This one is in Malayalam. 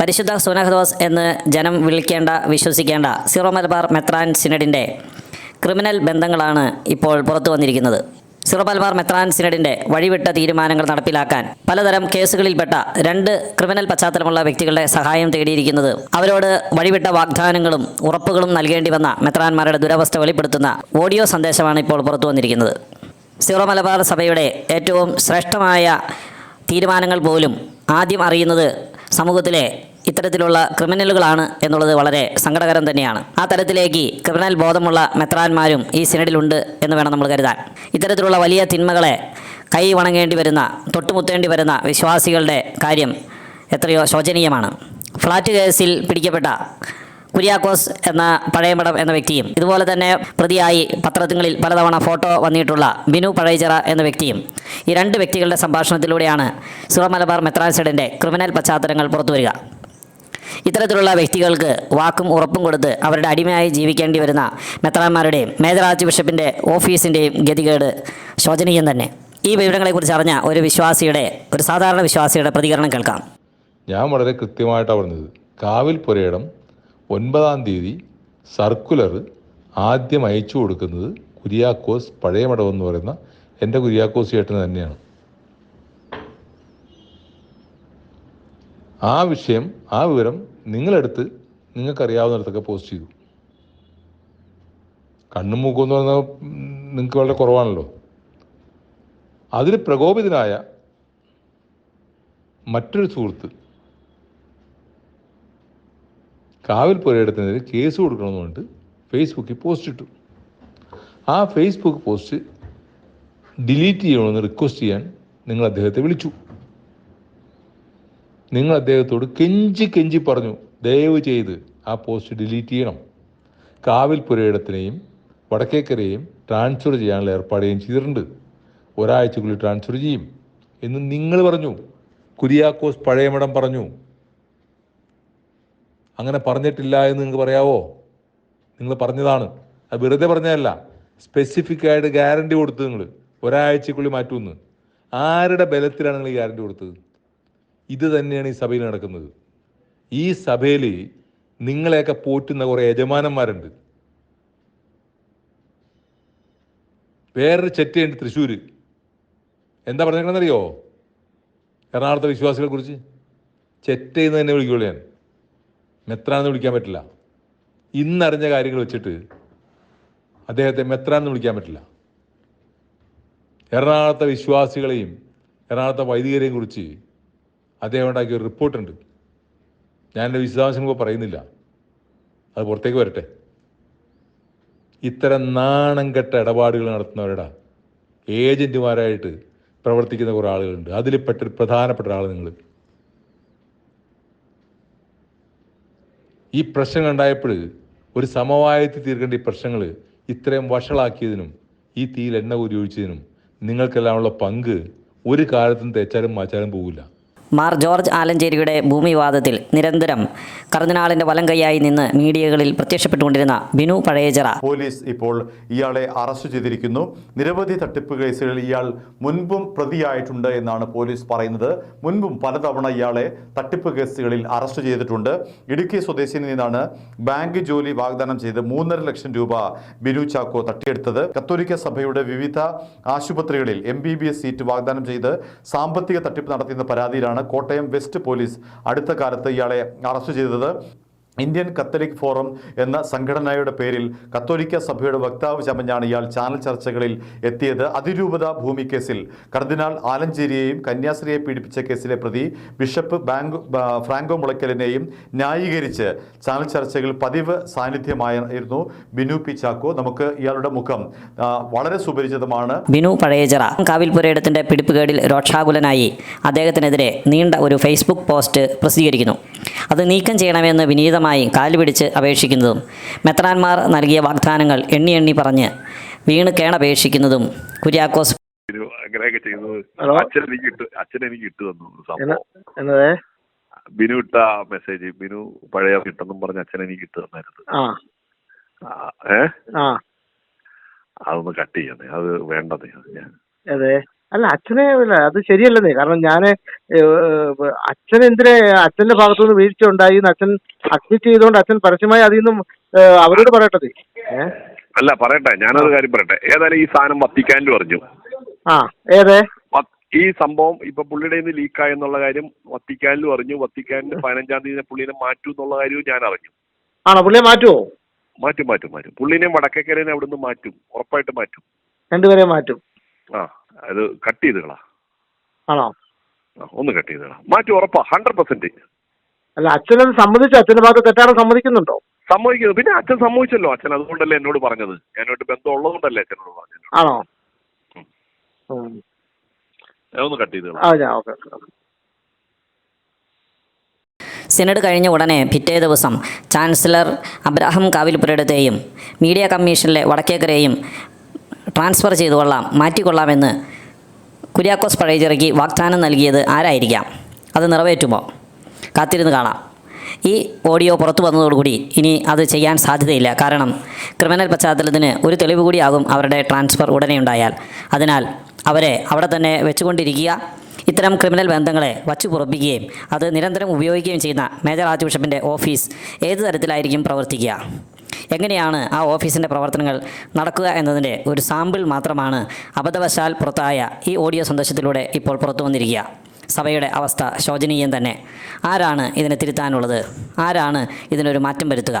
പരിശുദ്ധ സുനഹദോസ് എന്ന് ജനം വിളിക്കേണ്ട വിശ്വസിക്കേണ്ട സിറോ മലബാർ മെത്രാൻ സിനഡിന്റെ ക്രിമിനൽ ബന്ധങ്ങളാണ് ഇപ്പോൾ പുറത്തു വന്നിരിക്കുന്നത്. സിറോ മലബാർ മെത്രാൻ സിനഡിന്റെ വഴിവിട്ട തീരുമാനങ്ങൾ നടപ്പിലാക്കാൻ പലതരം കേസുകളിൽപ്പെട്ട രണ്ട് ക്രിമിനൽ പശ്ചാത്തലമുള്ള വ്യക്തികളുടെ സഹായം തേടിയിരിക്കുന്നത്. അവരോട് വഴിവിട്ട വാഗ്ദാനങ്ങളും ഉറപ്പുകളും നൽകേണ്ടി വന്ന മെത്രാന്മാരുടെ ദുരവസ്ഥ വെളിപ്പെടുത്തുന്ന ഓഡിയോ സന്ദേശമാണ് ഇപ്പോൾ പുറത്തു വന്നിരിക്കുന്നത്. സിറോ മലബാർ സഭയുടെ ഏറ്റവും ശ്രേഷ്ഠമായ തീരുമാനങ്ങൾ പോലും ആദ്യം അറിയുന്നത് സമൂഹത്തിലെ ഇത്തരത്തിലുള്ള ക്രിമിനലുകളാണ് എന്നുള്ളത് വളരെ സങ്കടകരം തന്നെയാണ്. ആ തരത്തിലേക്ക് ക്രിമിനൽ ബോധമുള്ള മെത്രാന്മാരും ഈ സിനഡിലുണ്ട് എന്ന് വേണം നമ്മൾ കരുതാൻ. ഇത്തരത്തിലുള്ള വലിയ തിന്മകളെ കൈ വണങ്ങേണ്ടി വരുന്ന തൊട്ടുമുത്തേണ്ടി വരുന്ന വിശ്വാസികളുടെ കാര്യം എത്രയോ ശോചനീയമാണ്. ഫ്ലാറ്റ് കേസിൽ പിടിക്കപ്പെട്ട കുര്യാക്കോസ് എന്ന പഴയമടം എന്ന വ്യക്തിയും ഇതുപോലെ തന്നെ പ്രതിയായി പത്രങ്ങളിൽ പലതവണ ഫോട്ടോ വന്നിട്ടുള്ള ബിനു പഴയചിറ എന്ന വ്യക്തിയും ഈ രണ്ട് വ്യക്തികളുടെ സംഭാഷണത്തിലൂടെയാണ് സുറമലബാർ മെത്രാൻസൈഡിന്റെ ക്രിമിനൽ പശ്ചാത്തലങ്ങൾ പുറത്തുവരിക. ഇത്തരത്തിലുള്ള വ്യക്തികൾക്ക് വാക്കും ഉറപ്പും കൊടുത്ത് അവരുടെ അടിമയായി ജീവിക്കേണ്ടി വരുന്ന മെത്രാന്മാരുടെയും മേജർ ആർച്ച് ബിഷപ്പിന്റെ ഓഫീസിന്റെയും ഗതികേട് ശോചനീയം തന്നെ. ഈ വിവരങ്ങളെക്കുറിച്ച് അറിഞ്ഞ ഒരു വിശ്വാസിയുടെ ഒരു സാധാരണ വിശ്വാസിയുടെ പ്രതികരണം കേൾക്കാം. ഞാൻ വളരെ കൃത്യമായിട്ടാണ് പറഞ്ഞത്. കാവിൽ പുരയിടം ഒൻപതാം തീയതി സർക്കുലർ ആദ്യം അയച്ചു കൊടുക്കുന്നത് കുര്യാക്കോസ് പഴയ മഠം എന്ന് പറയുന്ന എന്റെ കുര്യാക്കോസ് ചേട്ടന് തന്നെയാണ്. ആ വിഷയം ആ വിവരം നിങ്ങളെടുത്ത് നിങ്ങൾക്കറിയാവുന്നിടത്തൊക്കെ പോസ്റ്റ് ചെയ്തു കണ്ണും മൂക്കും എന്ന് പറഞ്ഞാൽ നിങ്ങൾക്ക് വളരെ കുറവാണല്ലോ. അതിൽ പ്രകോപിതനായ മറ്റൊരു സുഹൃത്ത് കാവിൽ പുരയിടത്തിനെതിരെ കേസ് കൊടുക്കണമെന്ന് പറഞ്ഞിട്ട് ഫേസ്ബുക്കിൽ പോസ്റ്റ് ഇട്ടു. ആ ഫേസ്ബുക്ക് പോസ്റ്റ് ഡിലീറ്റ് ചെയ്യണമെന്ന് റിക്വസ്റ്റ് ചെയ്യാൻ നിങ്ങൾ അദ്ദേഹത്തെ വിളിച്ചു. നിങ്ങൾ അദ്ദേഹത്തോട് കെഞ്ചി കെഞ്ചി പറഞ്ഞു ദയവ് ചെയ്ത് ആ പോസ്റ്റ് ഡിലീറ്റ് ചെയ്യണം. കാവിൽ പുരയിടത്തിനെയും വടക്കേക്കരയും ട്രാൻസ്ഫർ ചെയ്യാനുള്ള ഏർപ്പാടുകയും ചെയ്തിട്ടുണ്ട്. ഒരാഴ്ചക്കുള്ളിൽ ട്രാൻസ്ഫർ ചെയ്യും എന്ന് നിങ്ങൾ പറഞ്ഞു. കുര്യാക്കോസ് പഴയമഠം പറഞ്ഞു. അങ്ങനെ പറഞ്ഞിട്ടില്ല എന്ന് നിങ്ങൾക്ക് പറയാവോ? നിങ്ങൾ പറഞ്ഞതാണ്. അത് വെറുതെ പറഞ്ഞതല്ല. സ്പെസിഫിക് ആയിട്ട് ഗ്യാരണ്ടി കൊടുത്തു നിങ്ങൾ. ഒരാഴ്ചക്കുള്ളിൽ മാറ്റുമെന്ന്. ആരുടെ ബലത്തിലാണ് നിങ്ങൾ ഗ്യാരണ്ടി കൊടുത്തത്? ഇത് തന്നെയാണ് ഈ സഭയിൽ നടക്കുന്നത്. ഈ സഭയിൽ നിങ്ങളെയൊക്കെ പോറ്റുന്ന കുറേ യജമാനന്മാരുണ്ട്. വേറൊരു ചെറ്റയുണ്ട് തൃശ്ശൂർ എന്താ പറഞ്ഞേക്കണമെന്നറിയോ എറണാകുളത്തെ വിശ്വാസികളെ കുറിച്ച് ചെറ്റയെന്ന് തന്നെ വിളിക്കുള്ളൂ ഞാൻ. മെത്രാന്ന് വിളിക്കാൻ പറ്റില്ല. ഇന്നറിഞ്ഞ കാര്യങ്ങൾ വെച്ചിട്ട് അദ്ദേഹത്തെ മെത്രാന്ന് വിളിക്കാൻ പറ്റില്ല. എറണാകുളത്തെ വിശ്വാസികളെയും എറണാകുളത്തെ വൈദികരെയും കുറിച്ച് അദ്ദേഹം ഉണ്ടാക്കിയ ഒരു റിപ്പോർട്ടുണ്ട്. ഞാൻ എന്റെ വിശദാംശങ്ങൾ പറയുന്നില്ല. അത് പുറത്തേക്ക് വരട്ടെ. ഇത്തരം നാണം കെട്ട ഇടപാടുകൾ നടത്തുന്നവരുടെ. ഏജന്റുമാരായിട്ട് പ്രവർത്തിക്കുന്ന കുറേ ആളുകളുണ്ട്. അതിൽ പെട്ട പ്രധാനപ്പെട്ട ഒരാൾ നിങ്ങൾ ഈ പ്രശ്നങ്ങൾ ഉണ്ടായപ്പോൾ ഒരു സമവായത്തിൽ തീർക്കേണ്ട ഈ പ്രശ്നങ്ങൾ ഇത്രയും വഷളാക്കിയതിനും ഈ തീയിൽ എണ്ണ ഉപയോഗിച്ചതിനും നിങ്ങൾക്കെല്ലാമുള്ള പങ്ക് ഒരു കാലത്തും തേച്ചാലും മാച്ചാലും പോകില്ല മാർ ജോർജ് ആലഞ്ചേരിയുടെ ഭൂമിവാദത്തിൽ നിരന്തരം കർദിനാളിന്റെ വലം കൈയായി നിന്ന് മീഡിയകളിൽ പ്രത്യക്ഷപ്പെട്ടുകൊണ്ടിരുന്ന ബിനു പഴയചറ. പോലീസ് ഇപ്പോൾ ഇയാളെ അറസ്റ്റ് ചെയ്തിരിക്കുന്നു. നിരവധി തട്ടിപ്പ് കേസുകളിൽ ഇയാൾ മുൻപും പ്രതിയായിട്ടുണ്ട് എന്നാണ് പോലീസ് പറയുന്നത്. മുൻപും പലതവണ ഇയാളെ തട്ടിപ്പ് കേസുകളിൽ അറസ്റ്റ് ചെയ്തിട്ടുണ്ട്. ഇടുക്കി സ്വദേശിയിൽ നിന്നാണ് ബാങ്ക് ജോലി വാഗ്ദാനം ചെയ്ത് മൂന്നര ലക്ഷം രൂപ ബിനു ചാക്കോ തട്ടിയെടുത്തത്. കത്തോലിക്ക സഭയുടെ വിവിധ ആശുപത്രികളിൽ എം സീറ്റ് വാഗ്ദാനം ചെയ്ത് സാമ്പത്തിക തട്ടിപ്പ് നടത്തിയെന്ന പരാതിയിലാണ് കോട്ടയം വെസ്റ്റ് പോലീസ് അടുത്ത കാലത്ത് ഇയാളെ അറസ്റ്റ് ചെയ്തത് ഇന്ത്യൻ കത്തോലിക് ഫോറം എന്ന സംഘടനയുടെ പേരിൽ കത്തോലിക്ക സഭയുടെ വക്താവ് ചമഞ്ഞാണ് ഇയാൾ ചാനൽ ചർച്ചകളിൽ എത്തിയത്. അതിരൂപത ഭൂമി കേസിൽ കർദിനാൾ ആലഞ്ചേരിയെയും കന്യാസ്ത്രീയെ പീഡിപ്പിച്ച കേസിലെ പ്രതി ബിഷപ്പ് ബാങ്ക് ഫ്രാങ്കോ മുളയ്ക്കലിനെയും ന്യായീകരിച്ച് ചാനൽ ചർച്ചകളിൽ പതിവ് സാന്നിധ്യമായിരുന്നു ബിനു പി ചാക്കോ നമുക്ക് ഇയാളുടെ മുഖം വളരെ സുപരിചിതമാണ്. ബിനു പഴയചറ കാവിൽപുരയിടത്തിന്റെ പിടിപ്പുകേടിൽ രോക്ഷാകുലനായി. അദ്ദേഹത്തിനെതിരെ നീണ്ട ഒരു ഫേസ്ബുക്ക് പോസ്റ്റ് പ്രസിദ്ധീകരിക്കുന്നു. അത് നീക്കം ചെയ്യണമെന്ന് വിനീതമായി കാലുപിടിച്ച് അപേക്ഷിക്കുന്നതും മെത്രാന്മാർ നൽകിയ വാഗ്ദാനങ്ങൾ എണ്ണി എണ്ണി പറഞ്ഞ് വീണ് കേണപേക്ഷിക്കുന്നതും കുര്യാക്കോസ് ബിനു അങ്ങനെയൊക്കെ ചെയ്യുന്നത് അച്ഛൻ എനിക്ക് ഇട്ട് അച്ഛൻ എനിക്ക് ഇട്ട് തന്നു സംഭവം. ബിനു ഇട്ട മെസ്സേജ് ബിനു പഴയ കിട്ടെന്നും പറഞ്ഞ് അച്ഛൻ എനിക്ക് ഇട്ട് തന്നായിരുന്നു. ഏ? അതൊന്ന് കട്ട് ചെയ്യണേ അത് വേണ്ടതേ അത് ഞാൻ. അല്ല അച്ഛനെ അല്ല അത് ശരിയല്ലെന്നേ. കാരണം ഞാൻ അച്ഛൻ എന്തിനെ അച്ഛന്റെ ഭാഗത്തുനിന്ന് വീഴ്ച ഉണ്ടായി അച്ഛൻ അഡ്മിറ്റ് ചെയ്തുകൊണ്ട് അച്ഛൻ പരസ്യമായി അതിൽ നിന്നും അവരോട് പറയട്ടത് അല്ല പറയട്ടെ. ഞാനൊരു കാര്യം പറയട്ടെ. ഏതായാലും ഈ സാധനം വത്തിക്കാനിൽ പറഞ്ഞു. ആ ഏതേ? ഈ സംഭവം ഇപ്പൊ പുള്ളിയുടെ നിന്ന് ലീക്കായി എന്നുള്ള കാര്യം വത്തിക്കാനിൽ പറഞ്ഞു. വത്തിക്കാനിൽ പതിനഞ്ചാം തീയതി പുള്ളിനെ മാറ്റൂ എന്നുള്ള കാര്യവും ഞാൻ അറിഞ്ഞു. ആണോ? പുള്ളിയെ മാറ്റുമോ മാറ്റും മാറ്റും മാറ്റും. പുള്ളിനെ വടക്കേക്കരനെ അവിടുന്ന് മാറ്റും. ഉറപ്പായിട്ട് മാറ്റും. രണ്ടുപേരെ മാറ്റും. ആ. അത് കട്ട് ചെയ്തുകളാ ആണോ? ഒന്ന് കട്ട് ചെയ്തുകളാ മാറ്റി ഉറപ്പാ ഹൺഡ്രഡ് പെർസെന്റ് അല്ല അച്ഛനത് സമ്മതിച്ചു? അച്ഛന്റെ ഭാഗത്ത് തെറ്റാണ് സമ്മതിക്കുന്നുണ്ടോ? സമ്മതിക്കുന്നു. പിന്നെ അച്ഛൻ സമ്മതിച്ചല്ലോ. അച്ഛൻ അതുകൊണ്ടല്ലേ എന്നോട് പറഞ്ഞത്. ഞാനോട്ട് ബന്ധം ഉള്ളതുകൊണ്ടല്ലേ അച്ഛനോട് പറഞ്ഞത്. ആണോ? ഒന്ന് കട്ട് ചെയ്ത് ആ ഞാൻ ഓക്കെ സിനഡ് കഴിഞ്ഞ ഉടനെ പിറ്റേ ദിവസം ചാൻസലർ അബ്രാഹം കാവിൽപുരയുടെയും മീഡിയ കമ്മീഷനിലെ വടക്കേക്കരെയും ട്രാൻസ്ഫർ ചെയ്തുകൊള്ളാം മാറ്റിക്കൊള്ളാമെന്ന് കുര്യാക്കോസ് പഴയചിറക്കി വാഗ്ദാനം നൽകിയത് ആരായിരിക്കാം? അത് നിറവേറ്റുമോ? കാത്തിരുന്ന് കാണാം. ഈ ഓഡിയോ പുറത്തു വന്നതോടുകൂടി ഇനി അത് ചെയ്യാൻ സാധ്യതയില്ല. കാരണം ക്രിമിനൽ പശ്ചാത്തലത്തിന് ഒരു തെളിവ് കൂടിയാകും അവരുടെ ട്രാൻസ്ഫർ ഉടനെ ഉണ്ടായാൽ. അതിനാൽ അവരെ അവിടെ തന്നെ വെച്ചുകൊണ്ടിരിക്കുക. ഇത്തരം ക്രിമിനൽ ബന്ധങ്ങളെ വച്ചു പുറപ്പിക്കുകയും അത് നിരന്തരം ഉപയോഗിക്കുകയും ചെയ്യുന്ന മേജർ ആർച്ച് ബിഷപ്പിന്റെ ഓഫീസ് ഏത് തരത്തിലായിരിക്കും പ്രവർത്തിക്കുക? എങ്ങനെയാണ് ആ ഓഫീസിന്റെ പ്രവർത്തനങ്ങൾ നടക്കുക എന്നതിന്റെ ഒരു സാമ്പിൾ മാത്രമാണ് അബദ്ധവശാൽ പുറത്തായ ഈ ഓഡിയോ സന്ദേശത്തിലൂടെ ഇപ്പോൾ പുറത്തു വന്നിരിക്കുക. സഭയുടെ അവസ്ഥ ശോചനീയം തന്നെ. ആരാണ് ഇതിനെ തിരുത്താനുള്ളത്? ആരാണ് ഇതിനൊരു മാറ്റം വരുത്തുക?